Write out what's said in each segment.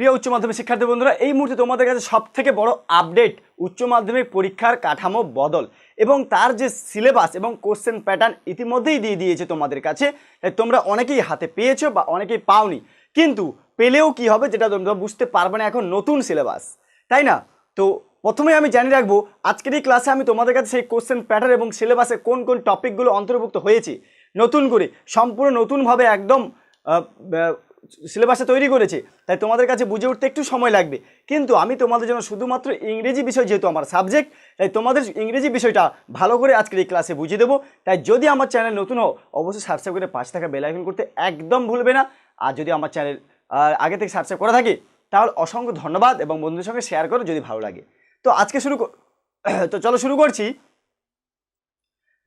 প্রিয় উচ্চ মাধ্যমিক শিক্ষার্থী বন্ধুরা, এই মুহূর্তে তোমাদের কাছে সব থেকে বড় আপডেট উচ্চ মাধ্যমিক পরীক্ষার কাঠামো বদল এবং তার যে সিলেবাস এবং কোশ্চেন প্যাটার্ন ইতিমধ্যেই দিয়ে দিয়েছে তোমাদের কাছে, তাই তোমরা অনেকেই হাতে পেয়েছ বা অনেকেই পাওনি। কিন্তু পেলেও কি হবে যেটা তোমরা বুঝতে পারবে না এখন নতুন সিলেবাস তাই না? তো প্রথমে আমি জানিয়ে রাখব, আজকের এই ক্লাসে আমি তোমাদের কাছে সেই কোশ্চেন প্যাটার্ন এবং সিলেবাসে কোন কোন টপিকগুলো অন্তর্ভুক্ত হয়েছে, নতুন করে, সম্পূর্ণ নতুনভাবে একদম সিলেবাসে তৈরি করেছে, তাই তোমাদের কাছে বুঝে উঠতে একটু সময় লাগবে। কিন্তু আমি তোমাদের জন্য শুধুমাত্র ইংরেজি বিষয় যেহেতু আমার সাবজেক্ট তাই তোমাদের ইংরেজি বিষয়টা ভালো করে আজকের এই ক্লাসে বুঝিয়ে দেবো। তাই যদি আমার চ্যানেল নতুন হও, অবশ্যই সাবস্ক্রাইব করে পাশে থাকা বেল আইকন করতে একদম ভুলবে না। আর যদি আমার চ্যানেল আগে থেকে সাবস্ক্রাইব করা থাকে, তাহলে অসংখ্য ধন্যবাদ এবং বন্ধুদের সঙ্গে শেয়ার করো যদি ভালো লাগে। তো আজকে শুরু তো চলো শুরু করছি।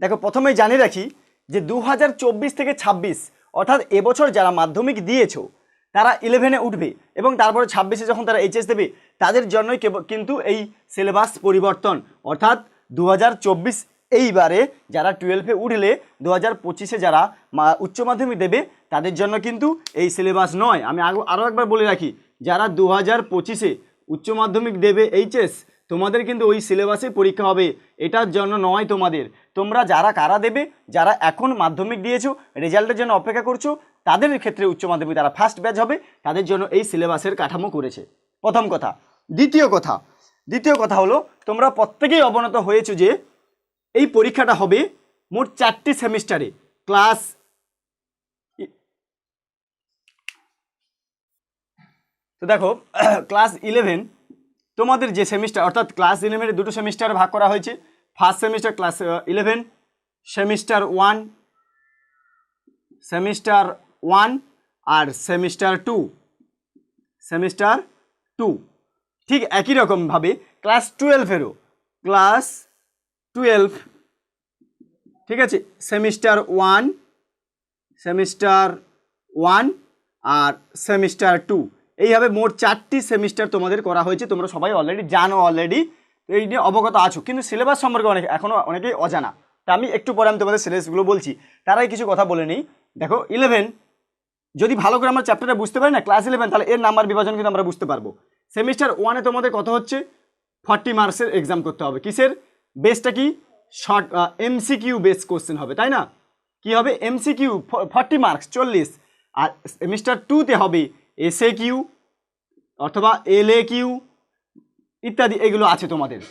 দেখো, প্রথমেই জানিয়ে রাখি যে দু হাজার চব্বিশ থেকে ২৬ অর্থাৎ এবছর যারা মাধ্যমিক দিয়েছ, তারা ইলেভেনে উঠবে এবং তারপরে ছাব্বিশে যখন তারা এইচএস দেবে, তাদের জন্যই কিন্তু এই সিলেবাস পরিবর্তন। অর্থাৎ দু হাজার চব্বিশ এইবারে যারা টুয়েলভে উঠলে দু হাজার পঁচিশে যারা উচ্চ মাধ্যমিক দেবে, তাদের জন্য কিন্তু এই সিলেবাস নয়। আমি আরও একবার বলে রাখি, যারা দু হাজার পঁচিশে উচ্চ মাধ্যমিক দেবে এইচএস তোমাদের কিন্তু ওই সিলেবাসে পরীক্ষা হবে। এটার জন্য নয় তোমাদের। তোমরা যারা কারা দেবে, যারা এখন মাধ্যমিক দিয়েছ, রেজাল্টের জন্য অপেক্ষা করছ, তাদের ক্ষেত্রে উচ্চ মাধ্যমিক তারা ফার্স্ট ব্যাচ হবে, তাদের জন্য এই সিলেবাসের কাঠামো করেছে। প্রথম কথা। দ্বিতীয় কথা। দ্বিতীয় কথা হলো, তোমরা প্রত্যেকেই অবনত হয়েছো যে এই পরীক্ষাটা হবে মোট চারটি সেমিস্টারে। ক্লাস তো দেখো, ক্লাস ইলেভেন তোমাদের যে সেমিস্টার অর্থাৎ ক্লাস ইলেভেনের দুটো সেমিস্টার ভাগ করা হয়েছে। First semester class eleven semester one semester one আর সেমিস্টার টু সেমিস্টার টু ঠিক একই রকমভাবে ক্লাস টুয়েলভেরও ক্লাস টুয়েলভ ঠিক আছে? সেমিস্টার ওয়ান সেমিস্টার ওয়ান আর সেমিস্টার টু এইভাবে মোট চারটি সেমিস্টার তোমাদের করা হয়েছে, তোমরা সবাই অলরেডি জানো অলরেডি এই নিয়ে অবগত আছো। কিন্তু সিলেবাস সম্পর্কে অনেক এখনও অনেকেই অজানা। তা আমি একটু পরে আমি তোমাদের সিলেবাসগুলো বলছি। তারাই কিছু কথা বলে নিই। দেখো ইলেভেন যদি ভালো করে আমরা চ্যাপ্টারটা বুঝতে পারি না ক্লাস ইলেভেন তাহলে এর নাম্বার বিভাজন কিন্তু আমরা বুঝতে পারব। সেমিস্টার ওয়ানে তোমাদের কত হচ্ছে ফর্টি মার্কসের এক্সাম করতে হবে। কিসের? বেসটা কি? শর্ট এমসিকিউ বেস কোশ্চেন হবে, তাই না? কি হবে? এমসিকিউ ফর্টি মার্কস চল্লিশ। আর সেমিস্টার টুতে হবে এসএ কিউ অথবা এল কিউ ইত্যাদি, এগুলো আছে তোমাদের।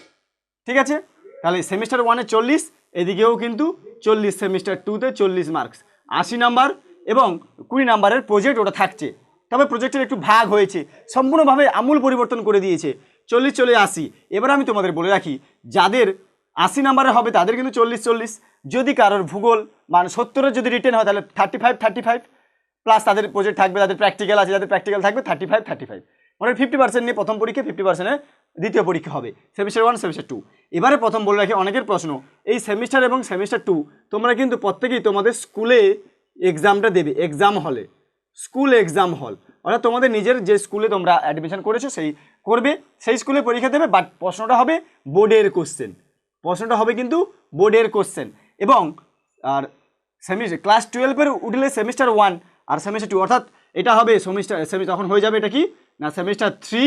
ঠিক আছে? তাহলে সেমিস্টার ওয়ানে চল্লিশ, এদিকেও কিন্তু চল্লিশ সেমিস্টার টুতে চল্লিশ মার্কস আশি নাম্বার এবং কুড়ি নাম্বারের প্রজেক্ট ওটা থাকছে। তবে প্রজেক্টের একটু ভাগ হয়েছে, সম্পূর্ণভাবে আমূল পরিবর্তন করে দিয়েছে। চল্লিশ চলে আশি। এবার আমি তোমাদের বলে রাখি, যাদের আশি নাম্বারে হবে তাদের কিন্তু চল্লিশ চল্লিশ। যদি কারোর ভূগোল মানে সত্তরের যদি রিটেন হয়, তাহলে thirty five thirty five plus তাদের প্রজেক্ট থাকবে, তাদের প্র্যাকটিক্যাল আছে, যাদের প্র্যাকটিক্যাল থাকবে থার্টি ফাইভ থার্টি ফাইভ মানে ফিফটি পার্সেন্ট নিয়ে প্রথম পরীক্ষা ফিফটি পার্সেন্টে দ্বিতীয় পরীক্ষা হবে। সেমিস্টার ওয়ান সেমিস্টার টু এবারে প্রথম বলে রাখি অনেকের প্রশ্ন, এই সেমিস্টার এবং সেমিস্টার টু তোমরা কিন্তু প্রত্যেকেই তোমাদের স্কুলে এক্সামটা দেবে এক্সাম হলে স্কুল এক্সাম হল অর্থাৎ তোমাদের নিজের যে স্কুলে তোমরা অ্যাডমিশন করেছ, সেই করবে, সেই স্কুলে পরীক্ষা দেবে বাট প্রশ্নটা হবে বোর্ডের কোশ্চেন প্রশ্নটা হবে কিন্তু বোর্ডের কোশ্চেন এবং আর সেমিস্টার ক্লাস টুয়েলভের উঠলে সেমিস্টার ওয়ান আর সেমিস্টার টু অর্থাৎ এটা হবে সেমিস্টার সেমি তখন হয়ে যাবে এটা কি? না সেমিস্টার থ্রি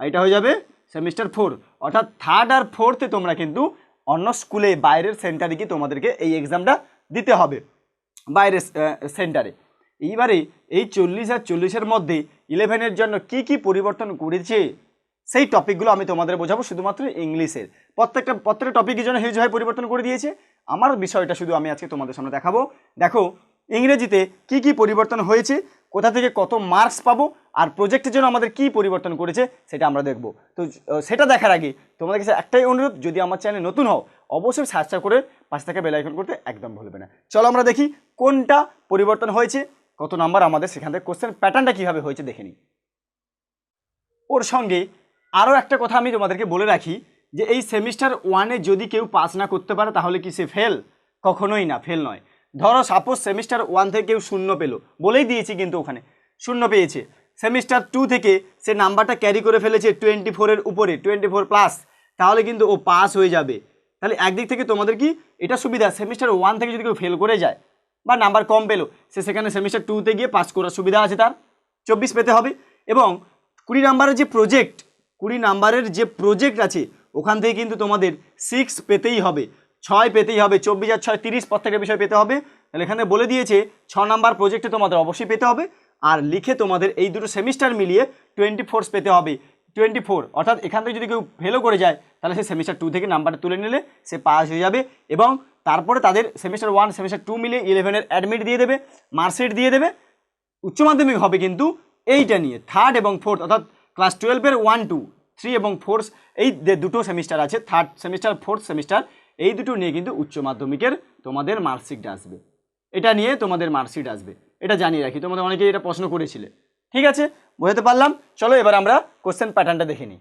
এটা হয়ে যাবে সেমিস্টার ফোর অর্থাৎ থার্ড আর ফোর্থে তোমরা কিন্তু অন্য স্কুলে বাইরের সেন্টারে গিয়ে তোমাদেরকে এই এক্সামটা দিতে হবে। বাইরের সেন্টারে এইবারে এই চল্লিশ আর চল্লিশের মধ্যে ইলেভেনের জন্য কি কি পরিবর্তন করেছে, সেই টপিকগুলো আমি তোমাদের বোঝাবো শুধুমাত্র ইংলিশের প্রত্যেকটা প্রত্যেকটা টপিকের জন্য হিউজ ভাবে পরিবর্তন করে দিয়েছে? আমার বিষয়টা শুধু আমি আজকে তোমাদের সামনে দেখাবো। দেখো ইংরেজিতে কি কি পরিবর্তন হয়েছে, কোথা থেকে কত মার্কস পাবো, আর প্রজেক্টের জন্য আমাদের কি পরিবর্তন করেছে, সেটা আমরা দেখব। তো সেটা দেখার আগে তোমাদের কাছে একটাই অনুরোধ, যদি আমার চ্যানেল নতুন হও, অবশ্যই সাবস্ক্রাইব করে পাশে থেকে বেল আইকন করতে একদম ভুলবে না। চলো আমরা দেখি কোনটা পরিবর্তন হয়েছে, কত নাম্বার আমাদের সেখান থেকে কোশ্চেন প্যাটার্নটা কীভাবে হয়েছে দেখে নিই। ওর সঙ্গে আরও একটা কথা আমি তোমাদেরকে বলে রাখি, যে এই সেমিস্টার ওয়ানে যদি কেউ পাস না করতে পারে, তাহলে কি সে ফেল কখনোই না ফেল নয়। ধরো সাপোজ সেমিস্টার ওয়ান থেকে কেউ শূন্য পেল, বলেই দিয়েছি কিন্তু ওখানে, শূন্য পেয়েছে। সেমিস্টার টু থেকে সে নাম্বারটা ক্যারি করে ফেলেছে টোয়েন্টি ফোরের উপরে টোয়েন্টি ফোর প্লাস তাহলে কিন্তু ও পাস হয়ে যাবে। তাহলে একদিক থেকে তোমাদের কি? এটা সুবিধা সেমিস্টার ওয়ান থেকে যদি কেউ ফেল করে যায়, বা নাম্বার কম পেল, সে সেখানে সেমিস্টার টুতে গিয়ে পাস করার সুবিধা আছে তার। চব্বিশ পেতে হবে। এবং কুড়ি নাম্বারের যে প্রজেক্ট কুড়ি নাম্বারের যে প্রজেক্ট আছে, ওখান থেকে কিন্তু তোমাদের সিক্স পেতেই হবে। ছয় পেতেই হবে, চব্বিশ আর ছয় তিরিশ প্রত্যেকটা বিষয় পেতে হবে। তাহলে এখানে বলে দিয়েছে, ছ নাম্বার প্রজেক্টে তোমাদের অবশ্যই পেতে হবে। আর লিখে তোমাদের এই দুটো সেমিস্টার মিলিয়ে টোয়েন্টি ফোর্স পেতে হবে। টোয়েন্টি ফোর অর্থাৎ এখান থেকে যদি কেউ ফেলও করে যায়, তাহলে সে সেমিস্টার টু থেকে নাম্বারটা তুলে নিলে সে পাস হয়ে যাবে এবং তারপরে তাদের সেমিস্টার ওয়ান সেমিস্টার টু মিলিয়ে ইলেভেনের অ্যাডমিট দিয়ে দেবে মার্কশিট দিয়ে দেবে। উচ্চ মাধ্যমিক হবে কিন্তু এইটা নিয়ে থার্ড এবং ফোর্থ অর্থাৎ ক্লাস টুয়েলভের ওয়ান টু থ্রি এবং ফোর্স এই দুটো সেমিস্টার আছে থার্ড সেমিস্টার ফোর্থ সেমিস্টার এই দুটো নিয়ে কিন্তু উচ্চ মাধ্যমিকের তোমাদের মার্কশিট আসবে। এটা নিয়ে তোমাদের মার্কশিট আসবে। এটা জানিয়ে রাখি, তোমাদের অনেকেই এটা প্রশ্ন করেছিলে। ঠিক আছে? বোঝাতে পারলাম? চলো এবার আমরা কোশ্চেন প্যাটার্নটা দেখে নিই।